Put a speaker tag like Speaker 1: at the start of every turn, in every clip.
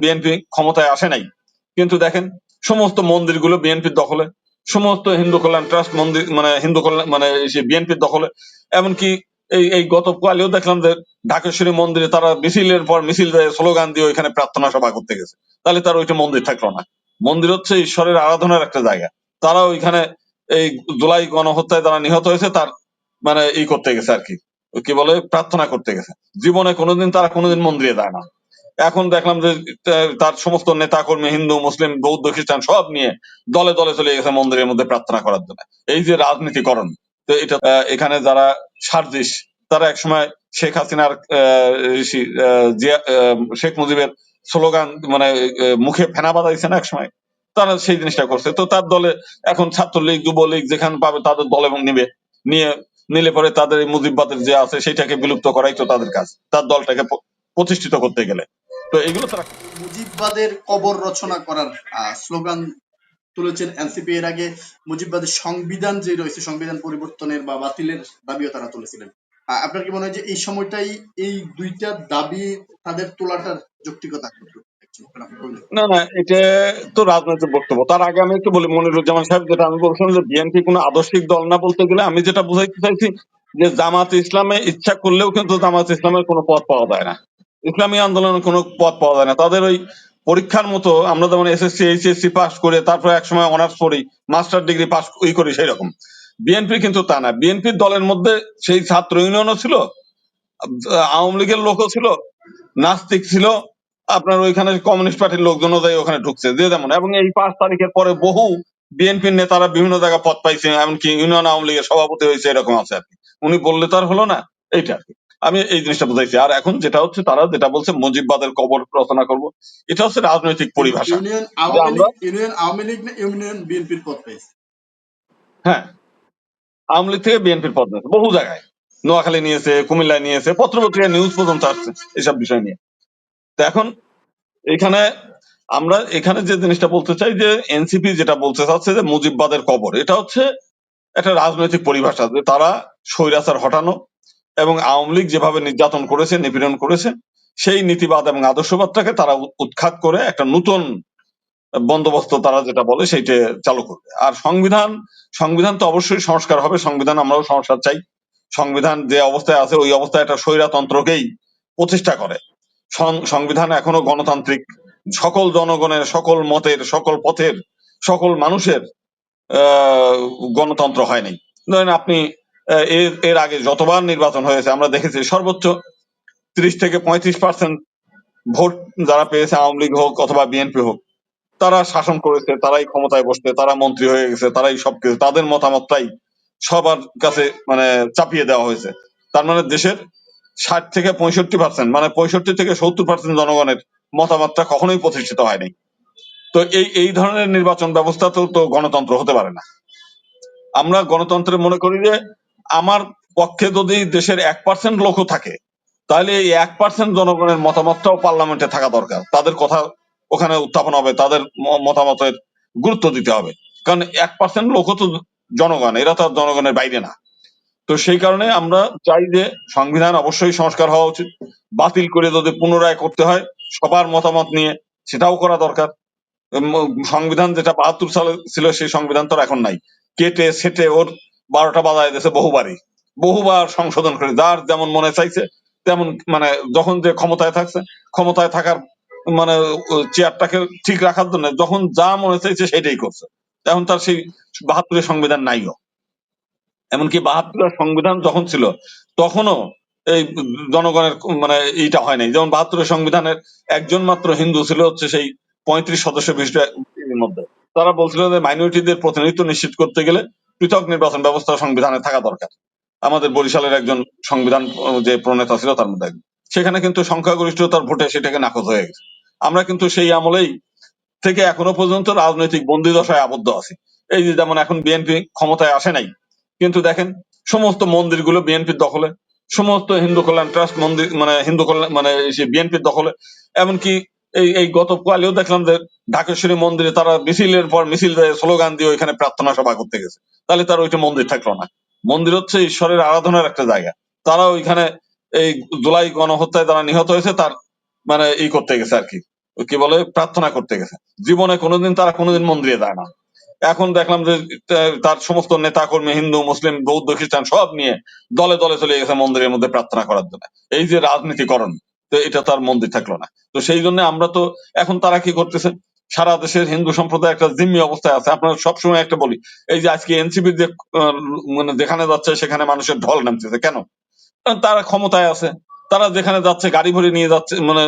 Speaker 1: BNP ক্ষমতায় আসে নাই। কিন্তু দেখেন, সমস্ত মন্দিরগুলো বিএনপির দখলে, সমস্ত হিন্দু কল্যাণ ট্রাস্ট মন্দির মানে হিন্দু কল্যাণ মানে বিএনপির দখলে, এমনকি এই এই গত কালেও দেখলাম যে ঢাকেশ্বরী মন্দিরে তারা মিছিলের পর মিছিল স্লোগান দিয়ে ওইখানে প্রার্থনা সভা করতে গেছে। তাহলে তার ওইটা মন্দির থাকল না। মন্দির হচ্ছে ঈশ্বরের আরাধনার একটা জায়গা। তারা ওইখানে এই জুলাই গণহত্যায় তারা নিহত হয়েছে, তার মানে ই করতে গেছে আর কি। কি বলে? প্রার্থনা করতে গেছে। জীবনে কোনোদিন তারা কোনোদিন মন্দিরে যায় না। এখন দেখলাম যে তার সমস্ত নেতা কর্মী হিন্দু, মুসলিম, বৌদ্ধ, খ্রিস্টান সব নিয়ে দলে দলে চলে গেছে মন্দিরের মধ্যে প্রার্থনা করার জন্য। এই যে রাজনীতিকরণ, তো এটা এখানে যারা সার্জিস, তারা একসময় শেখ হাসিনার শেখ মুজিবের স্লোগান মানে মুখে ফেনা বাঁধাইছে না একসময়? তারা সেই জিনিসটা করছে। তো তার দলে এখন ছাত্রলীগ, যুবলীগ যেখানে পাবে তাদের দলে নিবে। নিয়ে, নিলে পরে তাদের মুজিববাদের যে আছে, সেটাকে বিলুপ্ত করাই তো তাদের কাজ, তার দলটাকে প্রতিষ্ঠিত করতে গেলে। তো এগুলো তারা
Speaker 2: মুজিববাদের কবর রচনা করার স্লোগান তুলেছেন এনসিপি এর আগে। মুজিববাদের সংবিধান যে রয়েছে সংবিধান পরিবর্তনের বা বাতিলের দাবিও তারা তুলেছিলেন। আপনার কি মনে হয় যে এই সময়টাই এই দুইটা দাবি তাদের তোলাটার যৌক্তিকতা
Speaker 1: না না এটা তো রাজনৈতিক বক্তব্য। তার আগে আমি একটু বলি মনিরুজ্জামান সাহেব যেটা আমি বলছিলাম যে বিএনপি কোনো আদর্শিক দল না বলতে গেলে আমি যেটা বুঝাইতে চাইছি যে জামাত ইসলামে ইচ্ছা করলেও কিন্তু জামাত ইসলামের কোনো পথ পাওয়া যায় না। ইসলামী আন্দোলনের কোনো পথ পাওয়া যায় না। তাদের ওই পরীক্ষার মতো আমরা যেমন এসএসসি এইচএসসি পাস করে তারপরে একসময় অনার্স পড়ি মাস্টার ডিগ্রি পাস ই করি সেই রকম বিএনপি কিন্তু তা না। বিএনপির দলের মধ্যে সেই ছাত্র ইউনিয়নও ছিল, আওয়ামী লীগের লোকও ছিল, নাস্তিক ছিল, আপনার ওইখানে কমিউনিস্ট পার্টির লোকজনও যাই ওখানে ঢুকছে, যে যেমন। এবং এই পাঁচ তারিখের পরে বহু বিএনপির নেতারা বিভিন্ন জায়গায় পদ পাইছে, এমনকি ইউনিয়ন আওয়ামী লীগের সভাপতি হয়েছে, এরকম আছে আর কি। উনি বললে তো আর হলো না, এইটা আর কি। আমি এই জিনিসটা বুঝাইছি। আর এখন যেটা হচ্ছে তারা যেটা বলছে মুজিববাদের কবর রচনা করব এটা হচ্ছে রাজনৈতিক পরিভাষা।
Speaker 2: ইউনিয়ন আওয়ামী
Speaker 1: আমরা
Speaker 2: লীগ ইউনিয়ন আওয়ামী লীগ না ইউনিয়ন বিএনপির পদ পেয়েছে?
Speaker 1: হ্যাঁ। আওয়ামী লীগ থেকে বিএনপির পদ নিয়েছে বহু জায়গায়। নোয়াখালী নিয়েছে কুমিল্লায় নিয়েছে পত্রপত্রিকা নিউজ পর্যন্ত আসছে এসব বিষয় নিয়ে। তো এখন এখানে আমরা এখানে যে জিনিসটা বলতে চাই যে এনসিপি যেটা বলতে চাচ্ছে যে মুজিববাদের কবর এটা হচ্ছে একটা রাজনৈতিক পরিভাষা যে তারা স্বৈরাচার হটানো এবং আওয়ামী লীগ যেভাবে নির্যাতন করেছে নিপীড়ন করেছে সেই নীতিবাদ এবং আদর্শবাদটাকে তারা উৎখাত করে একটা নতুন বন্দোবস্ত তারা যেটা বলে সেইটা চালু করবে। আর সংবিধান সংবিধান তো অবশ্যই সংস্কার হবে। সংবিধান আমরাও সংস্কার চাই। সংবিধান যে অবস্থায় আছে ওই অবস্থায় একটা স্বৈরাতন্ত্রকেই প্রতিষ্ঠা করে। সং- সংবিধান এখনও গণতান্ত্রিক। সকল জনগণের সকল মতের সকল পথের সকল মানুষের আহ, গণতন্ত্র হয়নি ধরেন আপনি এর এর আগে যতবার নির্বাচন হয়েছে, আমরা দেখেছি সর্বোচ্চ ত্রিশ থেকে পঁয়ত্রিশ পার্সেন্ট ভোট যারা পেয়েছে, আওয়ামী লীগ হোক অথবা বিএনপি হোক, তারা শাসন করেছে, তারাই ক্ষমতায় বসছে, তারা মন্ত্রী হয়ে গেছে, তারাই সবকিছু। তাদের মতামতটাই সবার কাছে মানে চাপিয়ে দেওয়া হয়েছে। তার মানে দেশের ষাট থেকে পঁয়ষট্টি পার্সেন্ট মানে পঁয়ষট্টি থেকে সত্তর পার্সেন্ট জনগণের মতামতটা কখনোই প্রতিষ্ঠিত হয়নি। তো এই এই ধরনের নির্বাচন ব্যবস্থাতেও তো গণতন্ত্র হতে পারে না। আমরা গণতন্ত্রে মনে করি যে আমার পক্ষে যদি দেশের এক পার্সেন্ট লোকও থাকে, তাহলে এই এক পার্সেন্ট জনগণের মতামতটাও পার্লামেন্টে থাকা দরকার। তাদের কথা ওখানে উত্থাপন হবে, তাদের ম- মতামতের গুরুত্ব দিতে হবে। কারণ এক পার্সেন্ট লোকও তো জনগণ, এরা তো আর জনগণের বাইরে না। তো সেই কারণে আমরা চাই যে সংবিধান অবশ্যই সংস্কার হওয়া উচিত। বাতিল করে যদি পুনরায় করতে হয়, সবার মতামত নিয়ে সেটাও করা দরকার। সংবিধান যেটা বাহাত্তর সালে ছিল, সেই সংবিধান তো আর এখন নাই। কেটে সেটে ওর বারোটা বাজায় দিয়েছে বহুবারই। বহুবার সংশোধন করে, যার যেমন মনে চাইছে, তেমন মানে যখন যে ক্ষমতায় থাকছে, ক্ষমতায় থাকার মানে চেয়ারটাকে ঠিক রাখার জন্য যখন যা মনে চাইছে সেটাই করছে। এখন তার সেই বাহাত্তরের সংবিধান নাইও। এমনকি বাহাত্তরের সংবিধান যখন ছিল, তখনও এই জনগণের মানে এইটা হয় নাই। যেমন বাহাত্তরের সংবিধানের একজন মাত্র হিন্দু ছিল হচ্ছে সেই পঁয়ত্রিশ সদস্য বিশিষ্ট মধ্যে। তারা বলছিল যে মাইনরিটিদের প্রতিনিধিত্ব নিশ্চিত করতে গেলে পৃথক নির্বাচন ব্যবস্থা সংবিধানে থাকা দরকার। আমাদের বরিশালের একজন সংবিধান যে প্রণেতা ছিল তার মধ্যে সেখানে কিন্তু সংখ্যাগরিষ্ঠতার ভোটে সেটাকে নাকচ হয়ে গেছে। আমরা কিন্তু সেই আমলেই থেকে এখনও পর্যন্ত রাজনৈতিক বন্দি দশায় আবদ্ধ আছি। এই যে যেমন এখন বিএনপি ক্ষমতায় আসে নাই, কিন্তু দেখেন সমস্ত মন্দিরগুলো বিএনপির দখলে, সমস্ত হিন্দু কল্যাণ ট্রাস্ট মন্দির মানে হিন্দু কল্যাণ মানে বিএনপির দখলে, এমনকি এই এই গত কালেও দেখলাম যে ঢাকেশ্বরী মন্দিরে তারা মিছিলের পর মিছিল দিয়ে, স্লোগান দিয়ে ওইখানে প্রার্থনা সভা করতে গেছে। তাহলে তার ওইটা মন্দির থাকল না। মন্দির হচ্ছে ঈশ্বরের আরাধনার একটা জায়গা। তারা ওইখানে এই জুলাই গণহত্যায় তারা নিহত হয়েছে, তার মানে ই করতে গেছে আর কি। কি বলে? প্রার্থনা করতে গেছে। জীবনে কোনোদিন তারা কোনোদিন মন্দিরে যায় না। এখন দেখলাম যে তার সমস্ত নেতা কর্মী হিন্দু, মুসলিম, বৌদ্ধ, খ্রিস্টান সব নিয়ে দলে দলে চলে গেছে মন্দিরের মধ্যে প্রার্থনা করার জন্য। এই যে রাজনীতিকরণ তো এটা তার মন্দির থাকল না। তো সেই জন্য আমরা তো এখন তারা কি করতেছে? সারা দেশের হিন্দু সম্প্রদায় একটা জিম্মি অবস্থায় আছে। আপনারা সবসময় একটা বলি, এই যে আজকে এনসিপি যে মানে যেখানে যাচ্ছে সেখানে মানুষের ঢল নামতেছে। কেন? তারা ক্ষমতায় আছে। তারা যেখানে যাচ্ছে, গাড়ি ভরে নিয়ে যাচ্ছে মানে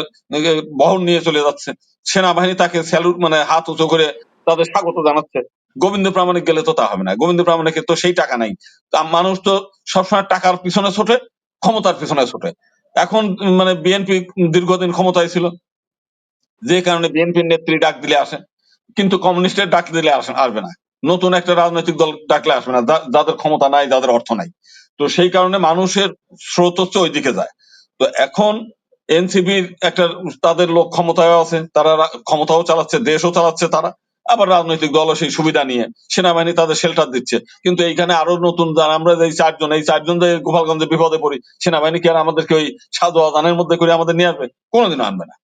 Speaker 1: বহন নিয়ে চলে যাচ্ছে। সেনাবাহিনী তাকে স্যালুট মানে হাত উঁচু করে তাদের স্বাগত জানাচ্ছে। গোবিন্দ প্রামাণিক গেলে তো তা হবে না। গোবিন্দ প্রামাণিকের তো সেই টাকা নাই। মানুষ তো সবসময় টাকার পিছনে ছোটে, ক্ষমতার পিছনে ছোটে। এখন মানে বিএনপি দীর্ঘদিন ক্ষমতায় ছিল। যে কারণে বিএনপির নেত্রী ডাক দিলে আসে, কিন্তু কমিউনিস্টের ডাক দিলে আসে, আসবে না। নতুন একটা রাজনৈতিক দল ডাকলে আসবে না যাদের ক্ষমতা নাই, যাদের অর্থ নাই। তো সেই কারণে মানুষের স্রোত হচ্ছে ওইদিকে যায়। তো এখন এনসিপির একটা, তাদের লোক ক্ষমতায় আছে, তারা ক্ষমতাও চালাচ্ছে, দেশও চালাচ্ছে তারা। আবার রাজনৈতিক দলও সেই সুবিধা নিয়ে সেনাবাহিনী তাদের শেল্টার দিচ্ছে। কিন্তু এইখানে আরও নতুন আমরা যে চারজন, এই চারজন যে গোপালগঞ্জে বিপদে পড়ি, সেনাবাহিনী কি আর আমাদেরকে ওই সাধু আদানের মধ্যে করে আমাদের নিয়ে আসবে? কোনোদিনও আনবে না।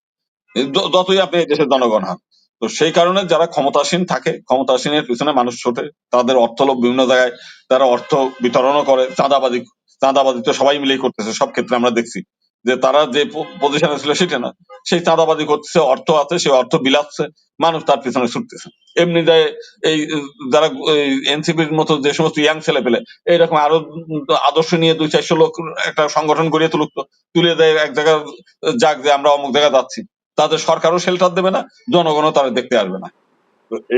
Speaker 1: যতই আপনি এই দেশের জনগণ হন। তো সেই কারণে যারা ক্ষমতাসীন থাকে, ক্ষমতাসীনের পিছনে মানুষ ছোটে, তাদের অর্থ লোভ বিভিন্ন জায়গায়, তারা অর্থ বিতরণও করে, চাঁদাবাজি চাঁদাবাজি তো সবাই মিলেই করতেছে, সব ক্ষেত্রে আমরা দেখছি। যে তারা যে পজিশনে ছিল সেটা না। সেই চাঁদাবাজি করতেছে, অর্থ আছে সেই অর্থ বিলাচ্ছে, মানুষ তার পিছনে ছুটতেছে। এমনি যায় এই, যারা এনসিপির মতো যে সমস্ত ইয়াং ছেলে পেলে, এইরকম আরও আদর্শ নিয়ে দুই চারশো লোক একটা সংগঠন গড়িয়ে তুলুক তুলে দেয় এক জায়গায় যাক যে আমরা অমুক জায়গায় যাচ্ছি। তাদের সরকারও শেল্টার দেবে না, জনগণও তারা দেখতে আসবে না।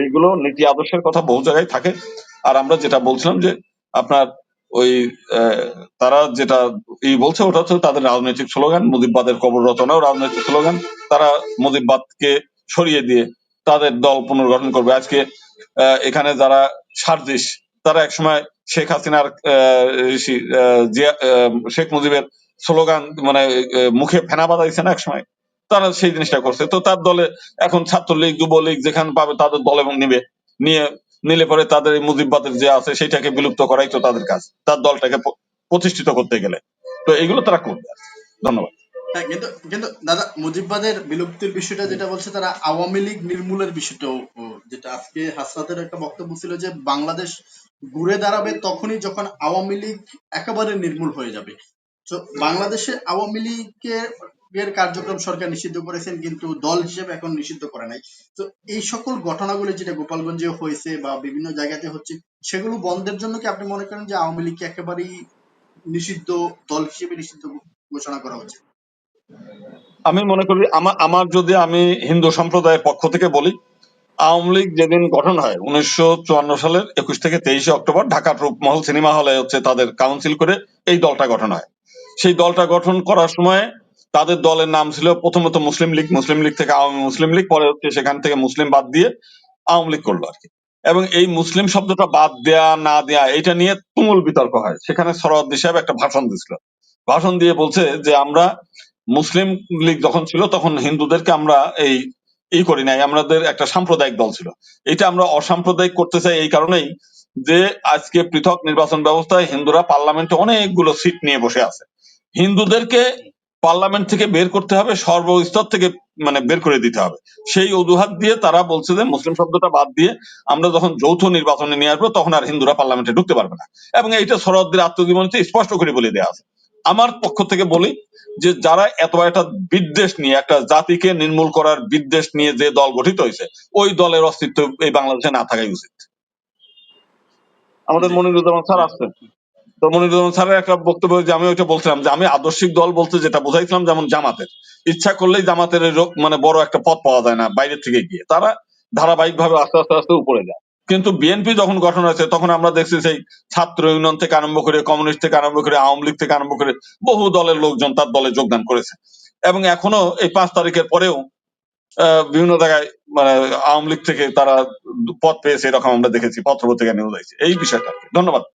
Speaker 1: এইগুলো নীতি আদর্শের কথা বহু জায়গায় থাকে। আর আমরা যেটা বলছিলাম যে আপনার ওই তারা যেটা ই বলছে, ওটা হচ্ছে তাদের রাজনৈতিক স্লোগান মুজিববাদের কবর রচনাও রাজনৈতিক স্লোগান। তারা মুজিববাদকে সরিয়ে দিয়ে তাদের দল পুনর্গঠন করবে। আজকে এখানে যারা সার্জিস, তারা একসময় শেখ হাসিনার শেখ মুজিবের স্লোগান মানে মুখে ফেনা বাজাইছে না একসময়? তারা সেই জিনিসটা করছে। তো তার দলে এখন ছাত্রলীগ, যুবলীগ যেখানে পাবে তাদের দলে নিবে। নিয়ে নিলে পরে তাদের এই মুজিববাদের যে আছে সেটাকে বিলুপ্ত করাই তো তাদের কাজ। তার দলটাকে প্রতিষ্ঠিত করতে গেলে। তো এগুলো তারা করবে ধন্যবাদ।
Speaker 2: হ্যাঁ কিন্তু কিন্তু দাদা, মুজিববাদের বিলুপ্তির বিষয়টা যেটা বলছে তারা আওয়ামী লীগ নির্মূলের বিষয়টাও যেটা আজকে হাসরাতের একটা বক্তব্য ছিল যে বাংলাদেশ ঘুরে দাঁড়াবে তখনই যখন আওয়ামী লীগ একেবারে নির্মূল হয়ে যাবে। তো বাংলাদেশে আওয়ামী লীগের এর কার্যক্রম সরকার নিষিদ্ধ করেছেন, কিন্তু দল হিসেবে এখন নিষিদ্ধ করে নাই। তো এই সকল ঘটনাগুলো যেটা গোপালগঞ্জে হয়েছে বা বিভিন্ন জায়গাতে হচ্ছে, সেগুলো বন্ধের জন্য কি আপনি মনে করেন যে আওয়ামী লীগকে একেবারেই নিষিদ্ধ দল হিসেবে নিষিদ্ধ ঘোষণা করা হচ্ছে?
Speaker 1: আমি মনে করি আমার আমার যদি আমি হিন্দু সম্প্রদায়ের পক্ষ থেকে বলি, আওয়ামী লীগ যেদিন গঠন হয়, উনিশশো চুয়ান্ন সালের একুশ থেকে তেইশে অক্টোবর ঢাকার রূপমহল সিনেমা হলে হচ্ছে তাদের কাউন্সিল করে এই দলটা গঠন হয়। সেই দলটা গঠন করার সময় তাদের দলের নাম ছিল প্রথমত মুসলিম লীগ মুসলিম লীগ থেকে আওয়ামী মুসলিম লীগ পরে হচ্ছে সেখান থেকে মুসলিম বাদ দিয়ে আওয়ামী লীগ করল আর কি। এবং এই মুসলিম শব্দটা বাদ দেয়া, না দেয়া এটা নিয়ে তুমুল বিতর্ক হয়। সেখানে সরওয়ার্দী সাহেব একটা ভাষণ দিছিল ভাষণ দিয়ে বলছে যে, আমরা মুসলিম লীগ যখন ছিল, তখন হিন্দুদেরকে আমরা এই ই করি নাই। আমাদের একটা সাম্প্রদায়িক দল ছিল। এটা আমরা অসাম্প্রদায়িক করতে চাই এই কারণেই যে, আজকে পৃথক নির্বাচন ব্যবস্থায় হিন্দুরা পার্লামেন্টে অনেকগুলো সিট নিয়ে বসে আছে। হিন্দুদেরকে পার্লামেন্ট থেকে বের করতে হবে, সর্বস্তর থেকে মানে বের করে দিতে হবে। সেই অজুহাত দিয়ে তারা বলছে যে, মুসলিম শব্দটা বাদ দিয়ে আমরা যখন যৌথ নির্বাচনে নিয়ে আসব, তখন আর হিন্দুরা পার্লামেন্টে ঢুকতে পারবে না। এবং এইটা সরহদ্দের আত্মজীবনীতে স্পষ্ট করে বলে দেওয়া আছে। আমার পক্ষ থেকে বলি যে, যারা এত একটা বিদ্বেষ নিয়ে, একটা জাতিকে নির্মূল করার বিদ্বেষ নিয়ে যে দল গঠিত হয়েছে, ওই দলের অস্তিত্ব এই বাংলাদেশে না থাকাই উচিত। আমাদের মনিরুজ্জামান স্যার আসছেন। তো মনিরুজ্জামান স্যারের একটা বক্তব্য যে আমি ওইটা বলছিলাম যে আমি আদর্শিক দল বলতে যেটা বোঝাইছিলাম যেমন জামাতের। ইচ্ছা করলেই জামাতের মানে বড় একটা পথ পাওয়া যায় না বাইরের থেকে গিয়ে। তারা ধারাবাহিক ভাবে আস্তে আস্তে আস্তে উপরে যায়। কিন্তু বিএনপি যখন গঠন হয়েছে তখন আমরা দেখছি সেই ছাত্র ইউনিয়ন থেকে আরম্ভ করে কমিউনিস্ট থেকে আরম্ভ করে আওয়ামী লীগ থেকে আরম্ভ করে বহু দলের লোকজন তার দলে যোগদান করেছে। এবং এখনও এই পাঁচ তারিখের পরেও আহ, বিভিন্ন জায়গায় মানে আওয়ামী লীগ থেকে তারা পদ পেয়েছে এরকম আমরা দেখেছি পত্রপত্রিকা নিউজ হয়েছে এই বিষয়টা ধন্যবাদ।